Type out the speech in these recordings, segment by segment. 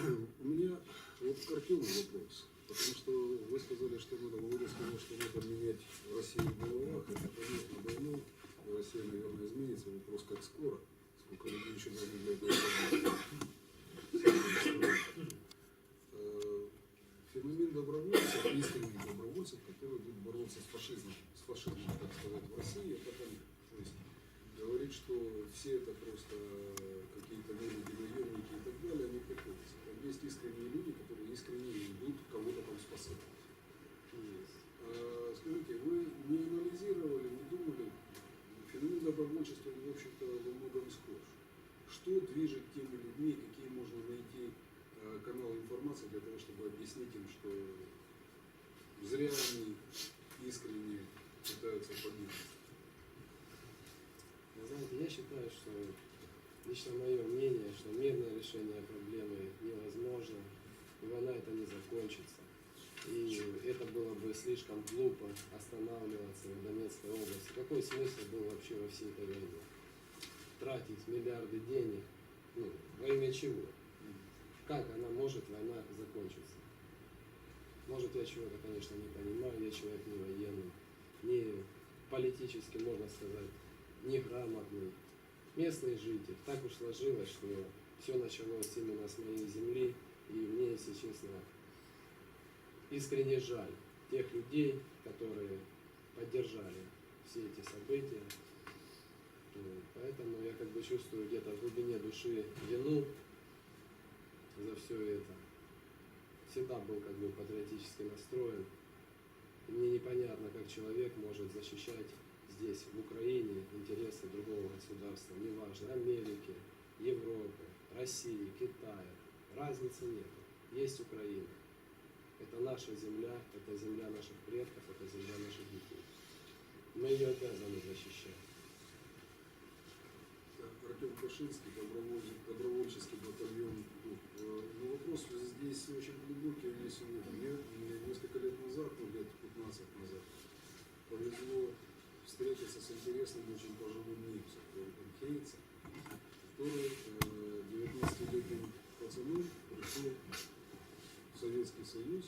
У меня вот к Артему вопрос. Потому что вы сказали, что надо, Володя сказал, что надо менять Россию в головах. Это понятно давно. И Россия, наверное, изменится. Вопрос, как скоро. Сколько людей еще должны для этого Феномен добровольцев, искренних добровольцев, которые будут бороться с фашизмом, с фашизмом, так сказать, в России, это понятно. То есть говорить, что все это просто какие-то люди, наемники и так далее, не приходится. Там есть искренние люди, которые искренне идут кого-то там спасать. А, скажите, вы не анализировали, не думали, феномен добровольчества, в общем-то, во многом схож. Что движет теми людьми, какие можно найти э, каналы для того, чтобы объяснить им, что зря они искренне пытаются погибнуть? Знаете, я считаю, что лично мое мнение, что мирное решение проблемы невозможно, и война это не закончится. И это было бы слишком глупо останавливаться в Донецкой области. Какой смысл был вообще во всей этой войне? Тратить миллиарды денег, ну, во имя чего? Как она может, война, закончиться? Может, я чего-то, конечно, не понимаю, я человек не военный, не политически, можно сказать, неграмотный, местный житель. Так уж сложилось, что все началось именно с моей земли, и мне, если честно, искренне жаль тех людей, которые поддержали все эти события. Поэтому я как бы чувствую где-то в глубине души вину за все это. Всегда был как бы патриотически настроен. И мне непонятно, как человек может защищать здесь, в Украине, интересы другого государства, неважно, Америки, Европы, России, Китая. Разницы нет. Есть Украина. Это наша земля, это земля наших предков, это земля наших детей. Мы ее обязаны защищать. Артем добровольческий, добровольческий батальон. Э, вопрос здесь очень глубокий, если нет. Мне несколько лет назад, ну лет 15 назад, повезло встретиться с интересным очень пожилым немцем, Георгием Хейцем, который э, 19-летним пацаном пришел в Советский Союз,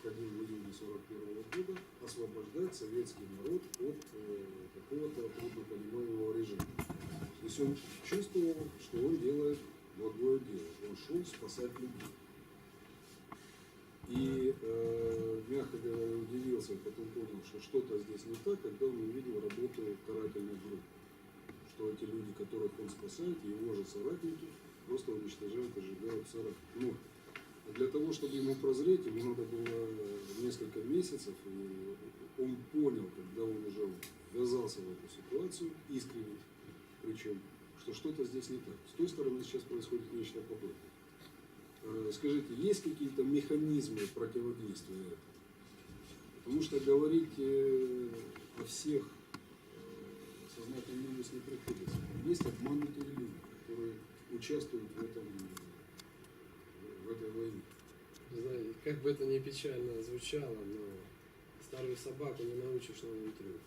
входил в июне 41 года, освобождать советский народ от э, какого-то труднопонимаемого режима. То есть он чувствовал, что он делает благое дело. Он шел спасать людей. И, э, мягко говоря, удивился, потом понял, что что-то здесь не так, когда он увидел работу карательной группы. Что эти люди, которых он спасает, его же соратники, просто уничтожают сжигают 40 ну, а для того, чтобы ему прозреть, ему надо было несколько месяцев, и он понял, когда он уже ввязался в эту ситуацию, искренне, причем, что что-то здесь не так. С той стороны сейчас происходит нечто подобное. Э, Скажите, есть какие-то механизмы противодействия этому? Потому что говорить э, о всех э, сознательно не приходится. Есть обманутые люди, которые участвуют в этом в этой войне. Знаете, как бы это ни печально звучало, но старую собаку не научишь новым трюкам.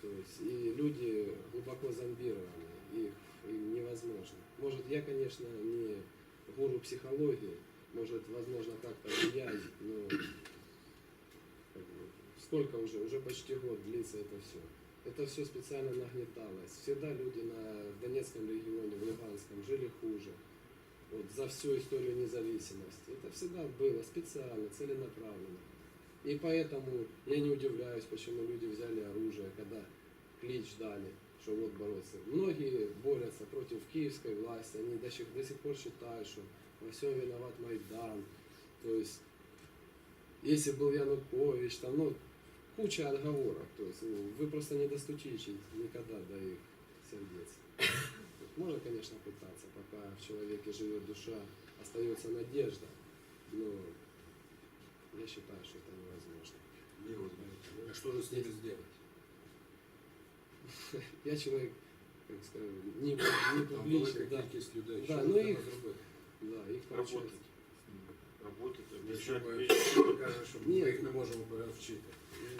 То есть и люди глубоко зомбированы, их невозможно. Может, я, конечно, не гуру психологии, может, возможно, как-то влиять, но сколько уже, уже почти год длится это все. Это все специально нагнеталось. Всегда люди на в Донецком регионе, в Луганском жили хуже. Вот за всю историю независимости. Это всегда было специально, целенаправленно. И поэтому я не удивляюсь, почему люди взяли оружие, когда клич дали, что вот бороться. Многие борются против киевской власти, они до сих, до сих пор считают, что во всем виноват Майдан. То есть, если был Янукович, там, ну, куча отговорок. То есть, ну, вы просто не достучитесь никогда до их сердец. Можно, конечно, пытаться, пока в человеке живет душа, остается надежда, но я считаю, что это невозможно. А что же с ними сделать? Я человек, как скажем, не, не Там публичный, велика да, кількість людей. Да, Що ну ви їх- треба зробити? да, их Работать. получается. Работать, Якщо объяснять ми вещи. кажемо, що Ні. ми їх не можемо перевчити.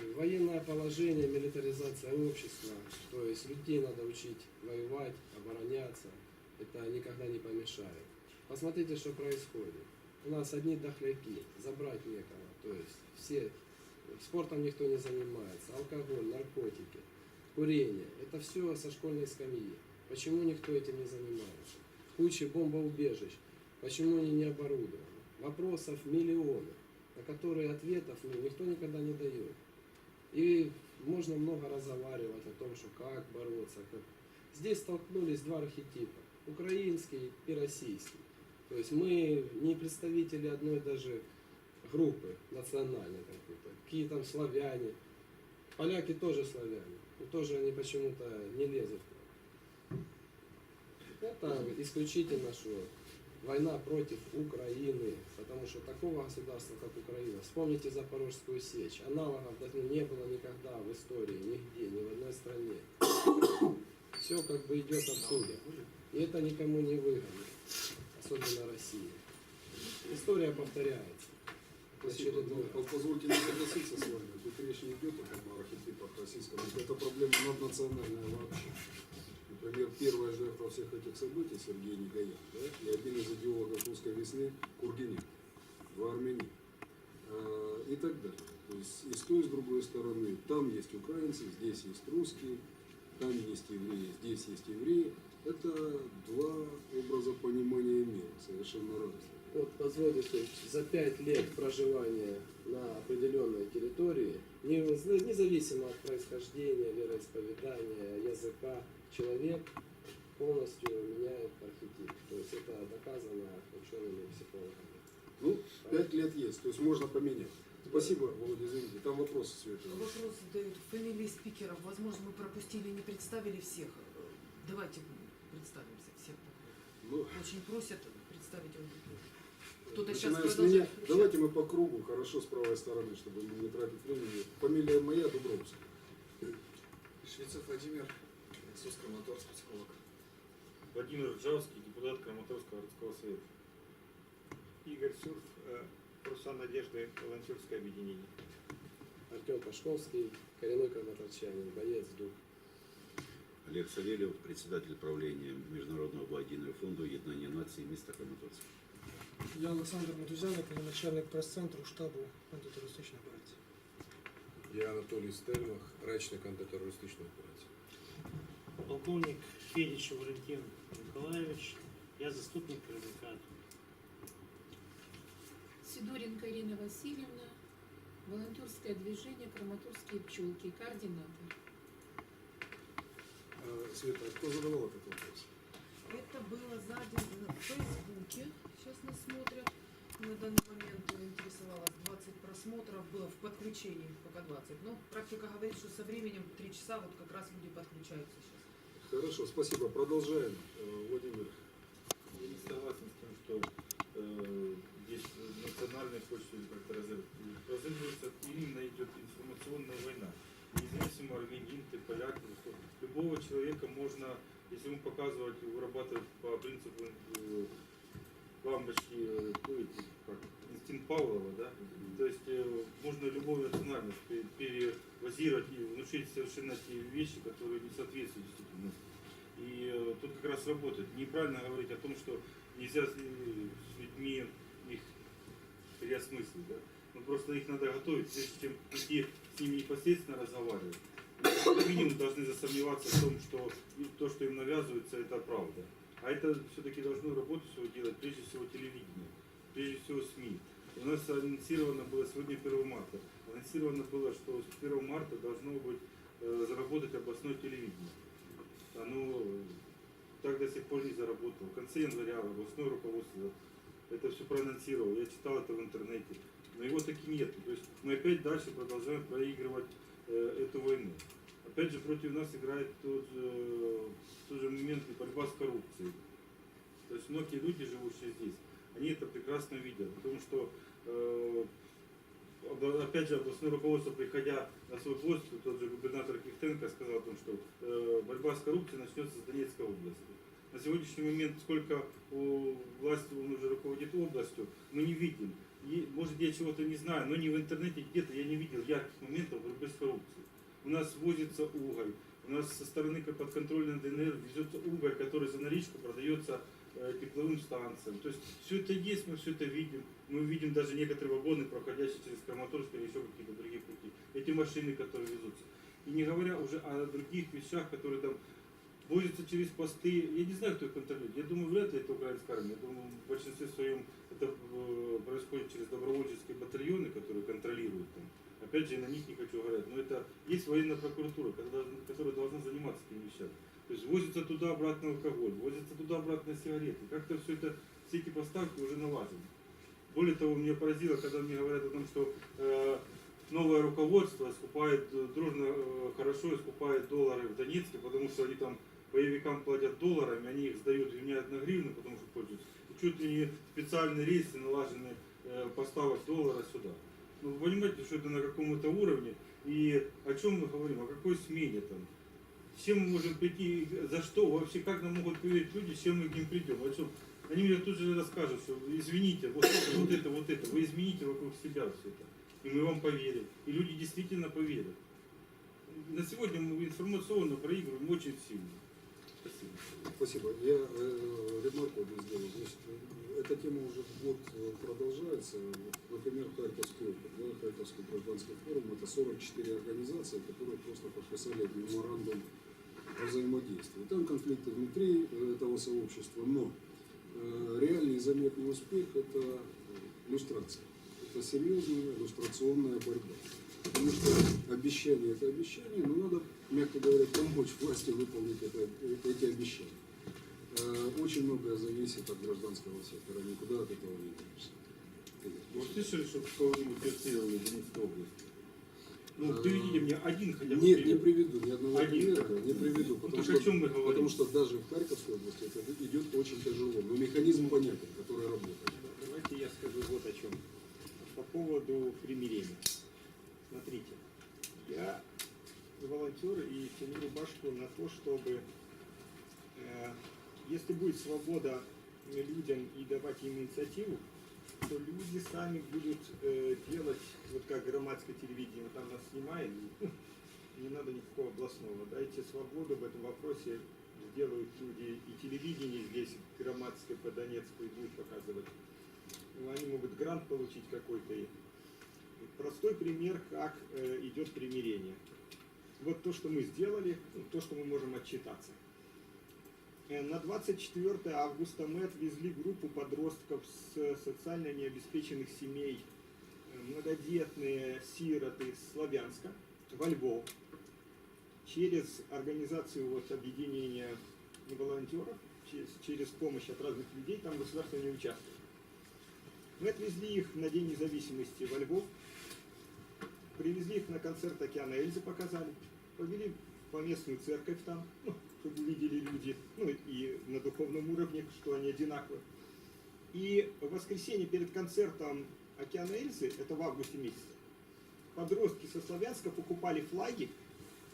М, Военное положение, милитаризация общества, то есть людей надо учить воевать, обороняться, это никогда не помешает. Посмотрите, что происходит. У нас одни дохляки, забрать некого. То есть все спортом никто не занимается, алкоголь, наркотики, курение. Это все со школьной скамьи. Почему никто этим не занимается? Куча бомбоубежищ. Почему они не оборудованы? Вопросов миллионы, на которые ответов ну, никто никогда не дает. И можно много разговаривать о том, что как бороться. Как... Здесь столкнулись два архетипа. Украинский и российский. То есть мы не представители одной даже группы национальной какой-то. Какие там славяне. Поляки тоже славяне. Но тоже они почему-то не лезут. Это исключительно что война против Украины. Потому что такого государства, как Украина, вспомните Запорожскую сечь. Аналогов не было никогда в истории, нигде, ни в одной стране. Все как бы идет оттуда. И это никому не выгодно. Особенно России. История повторяется. Очередной Ну, позвольте мне согласиться с вами. Тут речь не идет о архетипах российского. Это проблема наднациональная вообще. Например, первая жертва всех этих событий Сергей Негоян, да, и один из идеологов русской весны Кургинин в Армении А, и так далее. То есть и с той, и с другой стороны, там есть украинцы, здесь есть русские, там есть евреи, здесь есть евреи. Это два образа понимания мира, совершенно Вот позволите, за пять лет проживания на определенной территории, не- независимо от происхождения, вероисповедания, языка, человек полностью меняет архетип. То есть это доказано учеными психологами. Ну, пять лет есть, то есть можно поменять. Спасибо, Володя, извините. Там вопросы, Света. Вопрос задают. Фамилии спикеров. Возможно, мы пропустили, не представили всех. Давайте представимся всех. Ну, Очень просят представить аудиторию Кто-то сейчас начиная с продолжает меня, включать. давайте мы по кругу, хорошо, с правой стороны, чтобы не тратить времени. Фамилия моя Дубровская. Швецов Владимир, Иисус Краматорск, психолог. Владимир Ржавский, депутат Краматорского городского совета. Игорь Сурф, э, Паруса Надежды, волонтерское объединение. Артем Пашковский, коренной краматорчанин, боец ДУК. Олег Савельев, председатель правления Международного благодійного фонду Єднання націй міста Краматорськ. Я Олександр Матузяник, я начальник прес-центру штабу антитерористичної операції. Я Анатолій Стельмах, речник антитерористичної операції. Полковник Федич Валентин Николаевич, я заступник керівника. Сидоренко Ирина Васильевна, волонтерское движение Краматорские пчелки, координатор. А, Света, а кто задавал этот вопрос? Это было за день на Фейсбуке. Сейчас нас смотрят. На данный момент интересовалось 20 просмотров. Было в подключении пока 20. Но практика говорит, что со временем 3 часа вот как раз люди подключаются сейчас. Хорошо, спасибо. Продолжаем. Э, Владимир. Я не согласен с тем, что э, здесь национальная почта или как-то разыгрывается. Разыгрывается именно идет информационная война. Независимо армянин, ты поляк, любого человека можно, если ему показывать, вырабатывать по принципу э, лампочки, э, ну, как, инстинкт Павлова, да, то есть э, можно любую национальность пе- перевозировать и внушить совершенно те вещи, которые не соответствуют действительности. И тут как раз работает. Неправильно говорить о том, что нельзя с, людьми их переосмыслить. Да? Ну, просто их надо готовить, прежде чем идти с ними непосредственно разговаривать. Минимум должны засомневаться в том, что то, что им навязывается, это правда. А это все-таки должно работу свою делать прежде всего телевидение, прежде всего СМИ. У нас анонсировано было сегодня 1 марта. Анонсировано было, что с 1 марта должно быть э, заработать областное телевидение. Оно так до сих пор не заработало. В конце января областное руководство это все проанонсировало. Я читал это в интернете. Но его таки нет. То есть мы опять дальше продолжаем проигрывать эту войну. Опять же против нас играет тот же, тот же момент борьба с коррупцией. То есть многие люди, живущие здесь, они это прекрасно видят. Потому что э, опять же, областное руководство, приходя на свой пост, тот же губернатор Кихтенко сказал о том, что э, борьба с коррупцией начнется с Донецкой области. На сегодняшний момент, сколько власти он уже руководит областью, мы не видим. И, может, я чего-то не знаю, но не в интернете где-то я не видел ярких моментов борьбы с коррупцией. У нас возится уголь, у нас со стороны подконтрольной ДНР везется уголь, который за наличку продается э, тепловым станциям. То есть все это есть, мы все это видим. Мы видим даже некоторые вагоны, проходящие через Краматорск или еще какие-то другие пути. Эти машины, которые везутся. И не говоря уже о других вещах, которые там возятся через посты. Я не знаю, кто их контролирует. Я думаю, вряд ли это украинская армия. Я думаю, в большинстве своем это э, происходит через добровольческие батальоны, которые контролируют там. Опять же, я на них не хочу говорить, но это есть военная прокуратура, которая, должна заниматься этими вещами. То есть возится туда-обратно алкоголь, возится туда-обратно сигареты. Как-то все это, все эти поставки уже налажены. Более того, меня поразило, когда мне говорят о том, что э, новое руководство скупает э, дружно, э, хорошо скупает доллары в Донецке, потому что они там боевикам платят долларами, они их сдают, меняют на гривны, потому что пользуются. И чуть ли не специальные рейсы налажены э, поставок доллара сюда. Ну, вы понимаете, что это на каком-то уровне, и о чем мы говорим, о какой смене там. Чем мы можем прийти, за что, вообще как нам могут поверить люди, чем мы к ним придем, о чем. Они мне тут же расскажут, что извините, вот это, вот это, вот это, вы измените вокруг себя все это. И мы вам поверим. И люди действительно поверят. На сегодня мы информационно проигрываем очень сильно. Спасибо. Я э, ремарку одну сделал. Значит, э, эта тема уже год э, продолжается. Например, Харьковский опыт, да, Харьковский гражданский форум, это 44 организации, которые просто подписали меморандум о взаимодействии. Там конфликты внутри э, этого сообщества, но э, реальный заметный успех – это иллюстрация. Это серьезная иллюстрационная борьба. Потому что обещание – это обещание, но надо, мягко говоря, помочь власти выполнить это, э, эти обещания. Э, Очень многое зависит от гражданского сектора, никуда от этого не денешься. Вы слышали, что кого-нибудь тестировали в Донецкой области? Ну, А, приведите мне один хотя бы Нет, не приведу ни одного Один. примера, не приведу, Ну, потому о что, чем мы говорим? потому что даже в Харьковской области это идет очень тяжело, но механизм понятен, который работает. Давайте я скажу вот о чем. По поводу примирения. Смотрите, я волонтер и тяну рубашку на то, чтобы, э, если будет свобода людям и давать им инициативу, то люди сами будут э, делать, вот как громадское телевидение, вот там нас снимает, не надо никакого областного. Дайте свободу в этом вопросе, сделают люди и телевидение здесь, громадское по Донецку, и будут показывать ну, они могут грант получить какой-то. Простой пример, как э, идет примирение. Вот то, что мы сделали, ну, то, что мы можем отчитаться. Э, На 24 августа мы отвезли группу подростков с социально необеспеченных семей, э, многодетные сироты с Славянска, во Львов, через организацию вот, объединения волонтеров, через, через помощь от разных людей, там государство не участвует. Мы отвезли их на День независимости во Львов, привезли их на концерт Океана Эльзы, показали, повели в поместную церковь там, ну, чтобы увидели люди, ну и на духовном уровне, что они одинаковы. И в воскресенье перед концертом Океана Эльзы, это в августе месяце, подростки со Славянска покупали флаги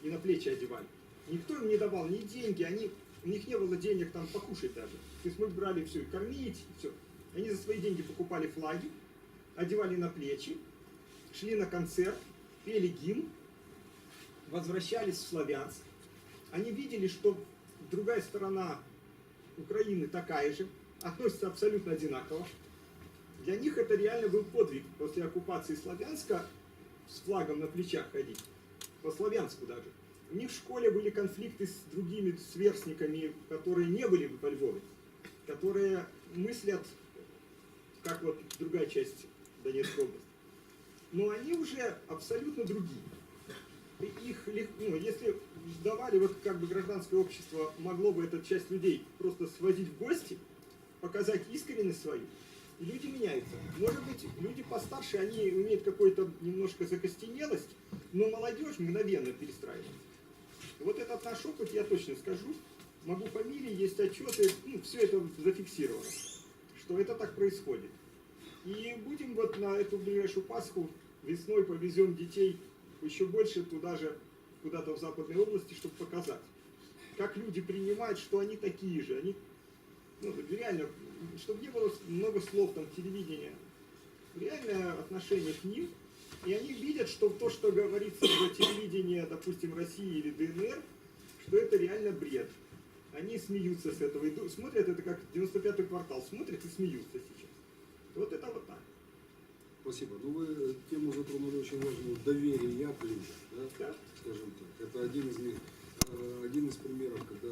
и на плечи одевали. Никто им не давал ни деньги, они, у них не было денег там покушать даже. То есть мы брали все, и кормить, и все. Они за свои деньги покупали флаги, одевали на плечи, шли на концерт, пели гимн, возвращались в Славянск. Они видели, что другая сторона Украины такая же, относится абсолютно одинаково. Для них это реально был подвиг после оккупации Славянска с флагом на плечах ходить. По Славянску даже. У них в школе были конфликты с другими сверстниками, которые не были во Львове, которые мыслят как вот другая часть Донецкой области. Но они уже абсолютно другие. Их, лег- ну, если давали, вот как бы гражданское общество могло бы эту часть людей просто сводить в гости, показать искренность свою, люди меняются. Может быть, люди постарше, они имеют какую-то немножко закостенелость, но молодежь мгновенно перестраивается. Вот этот наш опыт, я точно скажу, могу фамилии, есть отчеты, ну, все это зафиксировано что это так происходит. И будем вот на эту ближайшую Пасху весной повезем детей еще больше туда же, куда-то в западной области, чтобы показать, как люди принимают, что они такие же. Они, ну, реально, чтобы не было много слов там телевидения, реальное отношение к ним, и они видят, что то, что говорится в телевидении, допустим, России или ДНР, что это реально бред. они смеются с этого, иду- смотрят это как 95-й квартал, смотрят и смеются сейчас. Вот это вот так. Спасибо. Ну, вы тему затронули очень важную доверие людям, да, Да. скажем так. Это один из них, э, один из примеров, когда